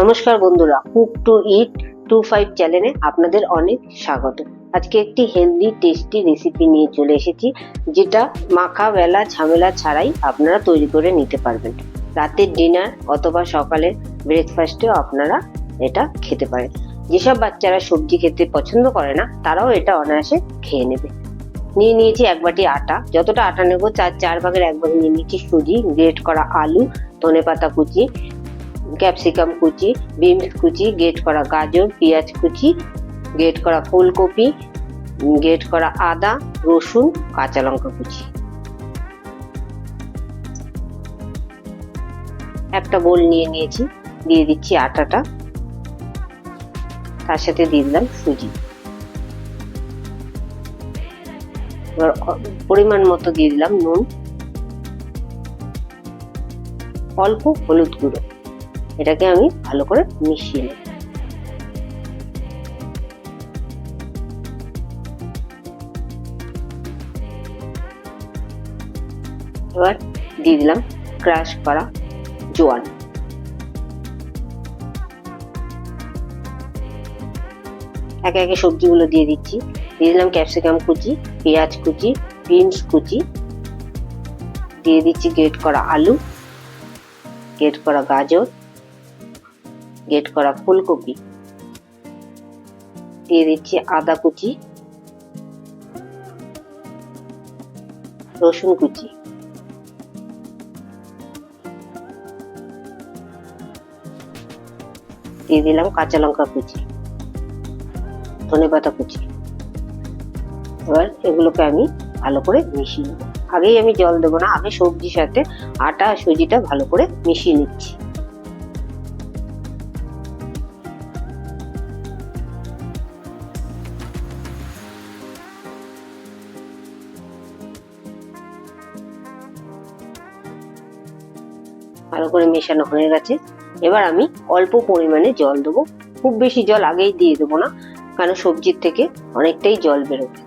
নমস্কার বন্ধুরা cook to eat two five চ্যানেলে আপনাদের অনেক স্বাগত। আজকে একটি হেলদি টেস্টি রেসিপি নিয়ে চলে এসেছি, যেটা মাখা বেলা ঝামেলা ছাড়াই আপনারা তৈরি করে নিতে পারবেন। রাতের ডিনার অথবা সকালের ব্রেকফাস্টেও আপনারা এটা খেতে পারেন। যেসব বাচ্চারা সবজি খেতে পছন্দ করে না, তারাও এটা অনায়াসে খেয়ে নেবে। নিয়ে নিয়েছি এক বাটি আটা। যতটা আটা নেব, চার চার ভাগের এক ভাগ নিয়ে নিয়েছি সুজি গ্রেট করা আলু ধনে পাতা কুচি ক্যাপসিকাম কুচি, বিনস কুচি, গ্রেট করা গাজর, পেঁয়াজ কুচি, গ্রেট করা ফুলকপি গ্রেট করা আদা, রসুন, কাঁচা লঙ্কা কুচি। একটা বোল নিয়ে নিয়েছি, দিয়ে দিচ্ছি আটাটা। তার সাথে দিয়ে দিলাম সুজি। এবার পরিমাণ মতো দিয়ে দিলাম নুন। অল্প হলুদ গুঁড়ো। এটাকে আমি ভালো করে মিশিয়ে নেব। এবার দিয়ে দিলাম ক্রাশ করা জোয়ান। একে একে সবজিগুলো দিয়ে দিচ্ছি। দিয়ে দিলাম ক্যাপসিকাম কুচি, পেঁয়াজ কুচি, বিনস কুচি। দিয়ে দিচ্ছি গ্রেট করা আলু, গ্রেট করা গাজর। গ্রেট করা ফুলকপি। দিয়ে দিচ্ছি আদা কুচি, রসুন কুচি। দিয়ে দিলাম কাঁচা লঙ্কা কুচি, ধনে পাতা কুচি। এবার এগুলোকে আমি ভালো করে মিশিয়ে নেব। আগেই আমি জল দেবো না, আগে সবজির সাথে আটা সুজিটা ভালো করে মিশিয়ে নিচ্ছি। ভালো করে মেশানো হয়ে গেছে। এবার আমি অল্প পরিমাণে জল দেবো। খুব বেশি জল আগেই দিয়ে দেবো না, কারণ সবজির থেকে অনেকটাই জল বেরোবে।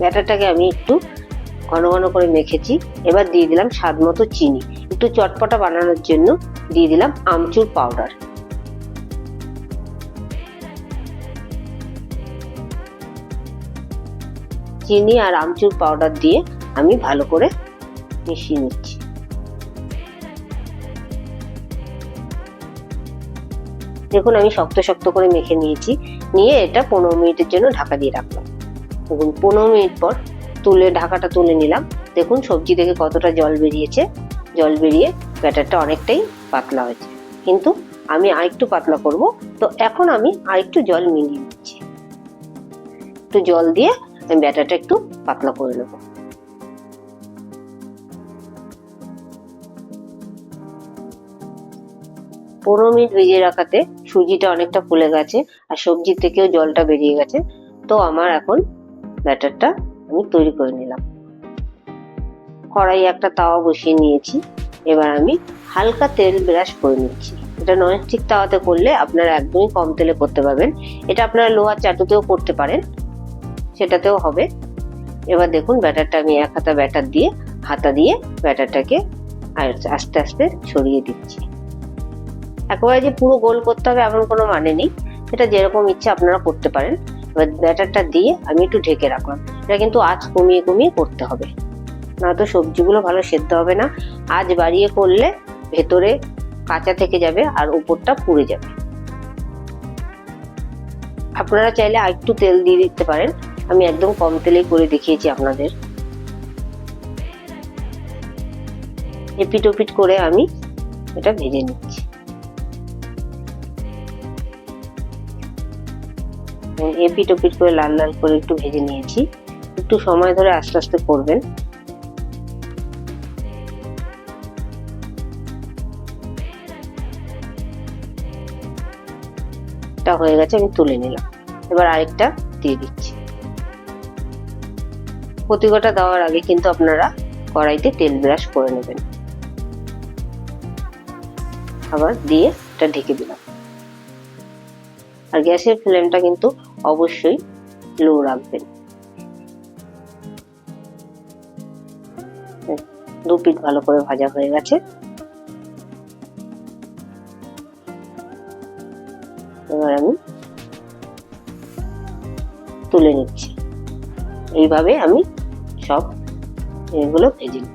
ব্যাটারটাকে আমি একটু ঘন ঘন করে মেখেছি। এবার দিয়ে দিলাম স্বাদ মতো চিনি। একটু চটপটা বানানোর জন্য দিয়ে দিলাম আমচুর পাউডার। চিনি আর আমচুর পাউডার দিয়ে আমি ভালো করে মিশিয়ে নিচ্ছি। দেখুন, আমি শক্ত শক্ত করে মেখে নিয়েছি। নিয়ে এটা পনেরো মিনিটের জন্য ঢাকা দিয়ে রাখলাম। দেখুন, পনেরো মিনিট পর তুলে, ঢাকাটা তুলে নিলাম। দেখুন, সবজি থেকে কতটা জল বেরিয়েছে। জল বেরিয়ে ব্যাটারটা অনেকটাই পাতলা হয়েছে। কিন্তু আমি আরেকটু পাতলা করব। তো এখন আমি আরেকটু জল মিলিয়ে নিচ্ছি। একটু জল দিয়ে আমি ব্যাটারটা একটু পাতলা করে নেব। পনেরো মিনিট ভিজিয়ে রাখাতে সুজিটা অনেকটা ফুলে গেছে আর সবজির থেকেও জলটা বেরিয়ে গেছে। তো আমার এখন ব্যাটারটা আমি তৈরি করে নিলাম। কড়াই একটা তাওয়া বসিয়ে নিয়েছি। এবার আমি হালকা তেল ব্রাশ করে নিচ্ছি। এটা ননস্টিক তাওয়াতে করলে আপনারা একদমই কম তেলে করতে পারবেন। এটা আপনারা লোহার চাটুতেও করতে পারেন। সেটাতেও হবে। এবার দেখুন ব্যাটারটা আমি এক হাতা ব্যাটার দিয়ে, হাতা দিয়ে ব্যাটারটাকে আস্তে আস্তে ছড়িয়ে দিচ্ছি। একেবারে যে পুরো গোল করতে হবে এমন কোনো মানে নেই। এটা যেরকম ইচ্ছে আপনারা করতে পারেন। এবার ব্যাটারটা দিয়ে আমি একটু ঢেকে রাখলাম। এটা কিন্তু আজ কমিয়ে কমিয়ে করতে হবে। না তো সবজিগুলো ভালো সেদ্ধ হবে না। আজ বাড়িয়ে করলে ভেতরে কাঁচা থেকে যাবে আর উপরটা পুড়ে যাবে। আপনারা চাইলে আর একটু তেল দিয়ে দিতে পারেন। আমি একদম কম তেলেই করে দেখিয়েছি আপনাদের। এপিট ওপিট করে আমি এটা ভেজে নিচ্ছি। এপিট ওপিট করে লাল লাল করে একটু ভেজে নিয়েছি। একটু সময় ধরে আস্তে আস্তে করবেন। হয়ে গেছে, আমি তুলে নিলাম। এবার আরেকটা দিয়ে দিচ্ছি। প্রতিকটা দেওয়ার আগে কিন্তু আপনারা কড়াইতে তেল ব্রাশ করে নেবেন। আবার দিয়ে এটা ঢেকে দিলাম। আর গ্যাসের ফ্লেমটা কিন্তু অবশ্যই লো রাখবেন। দু পিঠ ভালো করে ভাজা হয়ে গেছে। এবার আমি তুলে নিচ্ছি। এইভাবে আমি সব এগুলো ভেজে নিই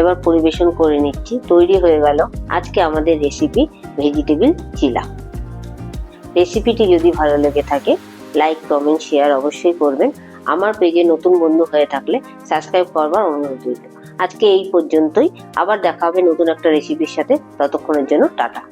এবার পরিবেশন করে নিচ্ছি, তৈরি হয়ে গেল আজকে আমাদের রেসিপি ভেজিটেবিল চিলা রেসিপিটি যদি ভালো লেগে থাকে লাইক কমেন্ট শেয়ার অবশ্যই করবেন। আমার পেজে নতুন বন্ধু হয়ে থাকলে সাবস্ক্রাইব করবার অনুরোধ রইল। আজকে এই পর্যন্তই, আবার দেখা হবে নতুন একটা রেসিপির সাথে। ততক্ষণের জন্য টাটা।